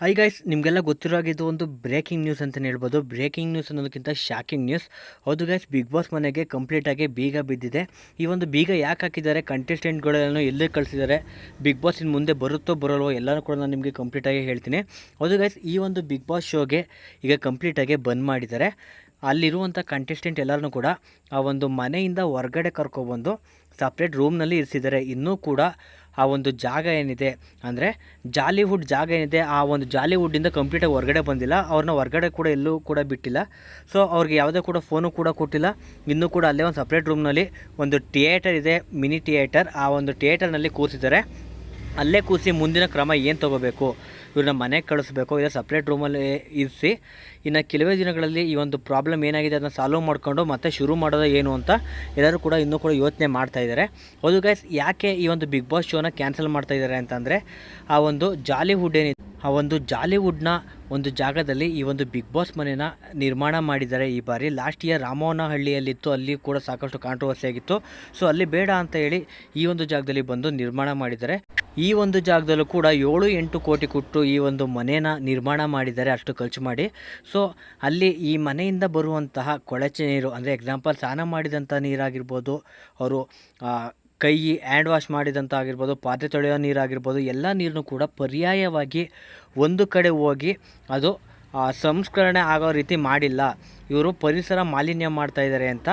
High guys ನಿಮಗೆಲ್ಲ ಗೊತ್ತಿರೋ ಇದು ಒಂದು ಬ್ರೇಕಿಂಗ್ ನ್ಯೂಸ್ ಅಂತಲೇ ಹೇಳ್ಬೋದು. ಬ್ರೇಕಿಂಗ್ ನ್ಯೂಸ್ ಅನ್ನೋದಕ್ಕಿಂತ ಶಾಕಿಂಗ್ ನ್ಯೂಸ್ ಹೌದು ಗೈಸ್ ಬಿಗ್ ಬಾಸ್ ಮನೆಗೆ ಕಂಪ್ಲೀಟಾಗಿ ಬೀಗ ಬಿದ್ದಿದೆ. ಈ ಒಂದು ಬೀಗ ಯಾಕೆ ಹಾಕಿದ್ದಾರೆ ಕಂಟೆಸ್ಟೆಂಟ್ಗಳನ್ನು ಎಲ್ಲಿ ಕಳಿಸಿದ್ದಾರೆ ಬಿಗ್ ಬಾಸ್ ಇನ್ನು ಮುಂದೆ ಬರುತ್ತೋ ಬರೋಲ್ವೋ ಎಲ್ಲರೂ ಕೂಡ ನಾನು ನಿಮಗೆ ಕಂಪ್ಲೀಟಾಗಿ ಹೇಳ್ತೀನಿ. ಹೌದು ಗೈಸ್ ಈ ಒಂದು ಬಿಗ್ ಬಾಸ್ ಶೋಗೆ ಈಗ ಕಂಪ್ಲೀಟಾಗಿ ಬಂದ್ ಮಾಡಿದ್ದಾರೆ. ಅಲ್ಲಿರುವಂಥ ಕಂಟೆಸ್ಟೆಂಟ್ ಎಲ್ಲರನ್ನೂ ಕೂಡ ಆ ಒಂದು ಮನೆಯಿಂದ ಹೊರಗಡೆ ಕರ್ಕೊಬಂದು ಸಪ್ರೇಟ್ ರೂಮ್ನಲ್ಲಿ ಇರಿಸಿದ್ದಾರೆ. ಇನ್ನೂ ಕೂಡ ಆ ಒಂದು ಜಾಗ ಏನಿದೆ ಅಂದರೆ ಜಾಲಿವುಡ್ ಜಾಗ ಏನಿದೆ, ಆ ಒಂದು ಜಾಲಿವುಡ್ಡಿಂದ ಕಂಪ್ಲೀಟಾಗಿ ಹೊರಗಡೆ ಬಂದಿಲ್ಲ. ಅವ್ರನ್ನ ಹೊರಗಡೆ ಕೂಡ ಎಲ್ಲೂ ಕೂಡ ಬಿಟ್ಟಿಲ್ಲ. ಸೊ ಅವ್ರಿಗೆ ಯಾವುದೇ ಕೂಡ ಫೋನು ಕೂಡ ಕೊಟ್ಟಿಲ್ಲ. ಇನ್ನೂ ಕೂಡ ಅಲ್ಲೇ ಒಂದು ಸಪ್ರೇಟ್ ರೂಮ್ನಲ್ಲಿ ಒಂದು ಥಿಯೇಟರ್ ಇದೆ ಮಿನಿ ಥಿಯೇಟರ್ ಆ ಒಂದು ಥಿಯೇಟರ್ನಲ್ಲಿ ಕೂರಿಸಿದ್ದಾರೆ ಅಲ್ಲೇ ಕೂಸಿ ಮುಂದಿನ ಕ್ರಮ ಏನು ತೊಗೋಬೇಕು? ಇವ್ರನ್ನ ಮನೆಗೆ ಕಳಿಸ್ಬೇಕು, ಇಲ್ಲ ಸಪ್ರೇಟ್ ರೂಮಲ್ಲಿ ಇರಿಸಿ, ಇನ್ನು ಕೆಲವೇ ದಿನಗಳಲ್ಲಿ ಈ ಒಂದು ಪ್ರಾಬ್ಲಮ್ ಏನಾಗಿದೆ ಅದನ್ನ ಸಾಲ್ವ್ ಮಾಡಿಕೊಂಡು ಮತ್ತೆ ಶುರು ಮಾಡೋದು ಏನು ಅಂತ ಎಲ್ಲರೂ ಕೂಡ ಇನ್ನೂ ಕೂಡ ಯೋಚನೆ ಮಾಡ್ತಾ ಇದ್ದಾರೆ. ಹೌದು ಗೈಸ್ ಯಾಕೆ ಈ ಒಂದು ಬಿಗ್ ಬಾಸ್ ಶೋನ ಕ್ಯಾನ್ಸಲ್ ಮಾಡ್ತಾ ಇದ್ದಾರೆ ಅಂತಂದರೆ, ಆ ಒಂದು ಜಾಲಿವುಡ್ ಏನಿದೆ, ಆ ಒಂದು ಜಾಲಿವುಡ್ನ ಒಂದು ಜಾಗದಲ್ಲಿ ಈ ಒಂದು ಬಿಗ್ ಬಾಸ್ ಮನೆನ ನಿರ್ಮಾಣ ಮಾಡಿದ್ದಾರೆ. ಈ ಬಾರಿ ಲಾಸ್ಟ್ ಇಯರ್ ರಾಮವನಹಳ್ಳಿಯಲ್ಲಿತ್ತು ಅಲ್ಲಿ ಕೂಡ ಸಾಕಷ್ಟು ಕಾಂಟ್ರವರ್ಸಿ ಆಗಿತ್ತು. ಸೊ ಅಲ್ಲಿ ಬೇಡ ಅಂತ ಹೇಳಿ ಈ ಒಂದು ಜಾಗದಲ್ಲಿ ಬಂದು ನಿರ್ಮಾಣ ಮಾಡಿದ್ದಾರೆ. ಈ ಒಂದು ಜಾಗದಲ್ಲೂ ಕೂಡ ಏಳು ಎಂಟು ಕೋಟಿ ಕೊಟ್ಟು ಈ ಒಂದು ಮನೇನ ನಿರ್ಮಾಣ ಮಾಡಿದ್ದಾರೆ, ಅಷ್ಟು ಖರ್ಚು ಮಾಡಿ. ಸೊ ಅಲ್ಲಿ ಈ ಮನೆಯಿಂದ ಬರುವಂತಹ ಕೊಳಚೆ ನೀರು, ಅಂದರೆ ಎಕ್ಸಾಂಪಲ್ ಸ್ನಾನ ಮಾಡಿದಂಥ ನೀರಾಗಿರ್ಬೋದು, ಅವರು ಕೈ ಹ್ಯಾಂಡ್ ವಾಶ್ ಮಾಡಿದಂಥ ಆಗಿರ್ಬೋದು, ಪಾತ್ರೆ ತೊಳೆಯೋ ನೀರಾಗಿರ್ಬೋದು, ಎಲ್ಲ ನೀರನ್ನು ಕೂಡ ಪರ್ಯಾಯವಾಗಿ ಒಂದು ಕಡೆ ಹೋಗಿ ಅದು ಸಂಸ್ಕರಣೆ ಆಗೋ ರೀತಿ ಮಾಡಿಲ್ಲ. ಇವರು ಪರಿಸರ ಮಾಲಿನ್ಯ ಮಾಡ್ತಾ ಇದ್ದಾರೆ ಅಂತ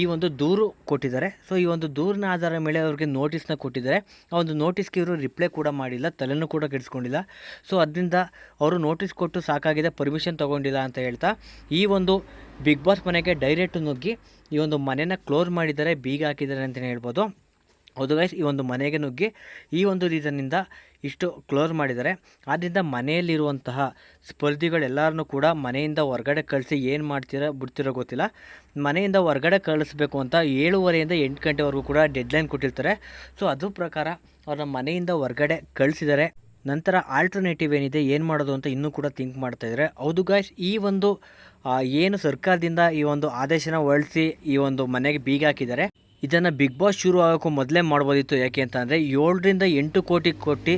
ಈ ಒಂದು ದೂರು ಕೊಟ್ಟಿದ್ದಾರೆ. ಸೊ ಈ ಒಂದು ದೂರಿನ ಆಧಾರದ ಮೇಲೆ ಅವ್ರಿಗೆ ನೋಟಿಸ್ನ ಕೊಟ್ಟಿದ್ದಾರೆ. ಆ ಒಂದು ನೋಟಿಸ್ಗೆ ಇವರು ರಿಪ್ಲೈ ಕೂಡ ಮಾಡಿಲ್ಲ ತಲೆನೂ ಕೂಡ ಕೆಡಿಸ್ಕೊಂಡಿಲ್ಲ. ಸೊ ಅದರಿಂದ ಅವರು ನೋಟಿಸ್ ಕೊಟ್ಟು ಸಾಕಾಗಿದೆ ಪರ್ಮಿಷನ್ ತೊಗೊಂಡಿಲ್ಲ ಅಂತ ಹೇಳ್ತಾ ಈ ಒಂದು ಬಿಗ್ ಬಾಸ್ ಮನೆಗೆ ಡೈರೆಕ್ಟ್ ನುಗ್ಗಿ ಈ ಒಂದು ಮನೆನ ಕ್ಲೋಸ್ ಮಾಡಿದ್ದಾರೆ, ಬೀಗ ಹಾಕಿದ್ದಾರೆ ಅಂತಲೇ ಹೇಳ್ಬೋದು. ಹೌದು ಗೈಸ್ ಈ ಒಂದು ಮನೆಗೆ ನುಗ್ಗಿ ಈ ಒಂದು ರೀಸನ್ನಿಂದ ಇಷ್ಟು ಕ್ಲೋಸ್ ಮಾಡಿದ್ದಾರೆ. ಆದ್ದರಿಂದ ಮನೆಯಲ್ಲಿರುವಂತಹ ಸ್ಪರ್ಧಿಗಳೆಲ್ಲರನ್ನೂ ಕೂಡ ಮನೆಯಿಂದ ಹೊರಗಡೆ ಕಳಿಸಿ ಏನು ಮಾಡ್ತೀರಾ ಬಿಡ್ತಿರೋ ಗೊತ್ತಿಲ್ಲ. ಮನೆಯಿಂದ ಹೊರಗಡೆ ಕಳಿಸ್ಬೇಕು ಅಂತ ಏಳುವರೆಯಿಂದ ಎಂಟು ಗಂಟೆವರೆಗೂ ಕೂಡ ಡೆಡ್ಲೈನ್ ಕೊಟ್ಟಿರ್ತಾರೆ. ಸೊ ಅದು ಪ್ರಕಾರ ಅವ್ರನ್ನ ಮನೆಯಿಂದ ಹೊರಗಡೆ ಕಳಿಸಿದ್ದಾರೆ. ನಂತರ ಆಲ್ಟರ್ನೇಟಿವ್ ಏನಿದೆ, ಏನು ಮಾಡೋದು ಅಂತ ಇನ್ನೂ ಕೂಡ ಥಿಂಕ್ ಮಾಡ್ತಾ ಇದ್ದಾರೆ. ಹೌದು ಗಾಯ್ಸ್ ಈ ಒಂದು ಏನು ಸರ್ಕಾರದಿಂದ ಈ ಒಂದು ಆದೇಶನ ಹೊರಡಿಸಿ ಈ ಒಂದು ಮನೆಗೆ ಬೀಗ ಹಾಕಿದ್ದಾರೆ. ಇದನ್ನು ಬಿಗ್ ಬಾಸ್ ಶುರು ಆಗೋಕ್ಕೂ ಮೊದಲೇ ಮಾಡ್ಬೋದಿತ್ತು. ಯಾಕೆ ಅಂತಂದರೆ ಏಳರಿಂದ ಎಂಟು ಕೋಟಿ ಕೊಟ್ಟು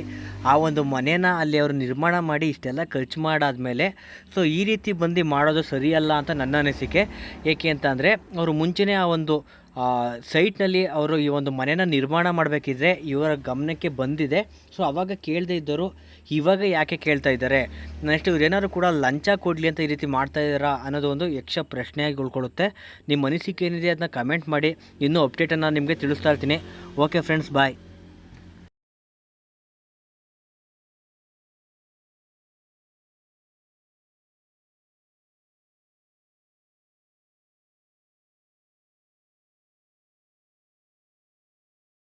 ಆ ಒಂದು ಮನೇನ ಅಲ್ಲಿ ಅವರು ನಿರ್ಮಾಣ ಮಾಡಿ ಇಷ್ಟೆಲ್ಲ ಖರ್ಚು ಮಾಡಾದಮೇಲೆ ಸೊ ಈ ರೀತಿ ಬಂದು ಮಾಡೋದು ಸರಿಯಲ್ಲ ಅಂತ ನನ್ನ ಅನಿಸಿಕೆ. ಏಕೆ ಅಂತಂದರೆ ಅವರು ಮುಂಚೆನೇ ಆ ಒಂದು ಸೈಟ್ನಲ್ಲಿ ಅವರು ಈ ಒಂದು ಮನೆನ ನಿರ್ಮಾಣ ಮಾಡಬೇಕಿದ್ರೆ ಇವರ ಗಮನಕ್ಕೆ ಬಂದಿದೆ. ಸೊ ಆವಾಗ ಕೇಳದೇ ಇದ್ದರು ಇವಾಗ ಯಾಕೆ ಕೇಳ್ತಾ ಇದ್ದಾರೆ? ನೆಕ್ಸ್ಟ್ ಇವ್ರು ಏನಾದ್ರು ಕೂಡ ಲಂಚ ಕೊಡಲಿ ಅಂತ ಈ ರೀತಿ ಮಾಡ್ತಾ ಇದ್ದಾರಾ ಅನ್ನೋದು ಒಂದು ಯಕ್ಷ ಪ್ರಶ್ನೆಯಾಗಿ ಉಳ್ಕೊಳ್ಳುತ್ತೆ. ನಿಮ್ಮ ಅನಿಸಿಕೆ ಏನಿದೆ ಅದನ್ನ ಕಮೆಂಟ್ ಮಾಡಿ. ಇನ್ನೂ ಅಪ್ಡೇಟನ್ನು ನಿಮಗೆ ತಿಳಿಸ್ತಾ ಇರ್ತೀನಿ. Okay friends bye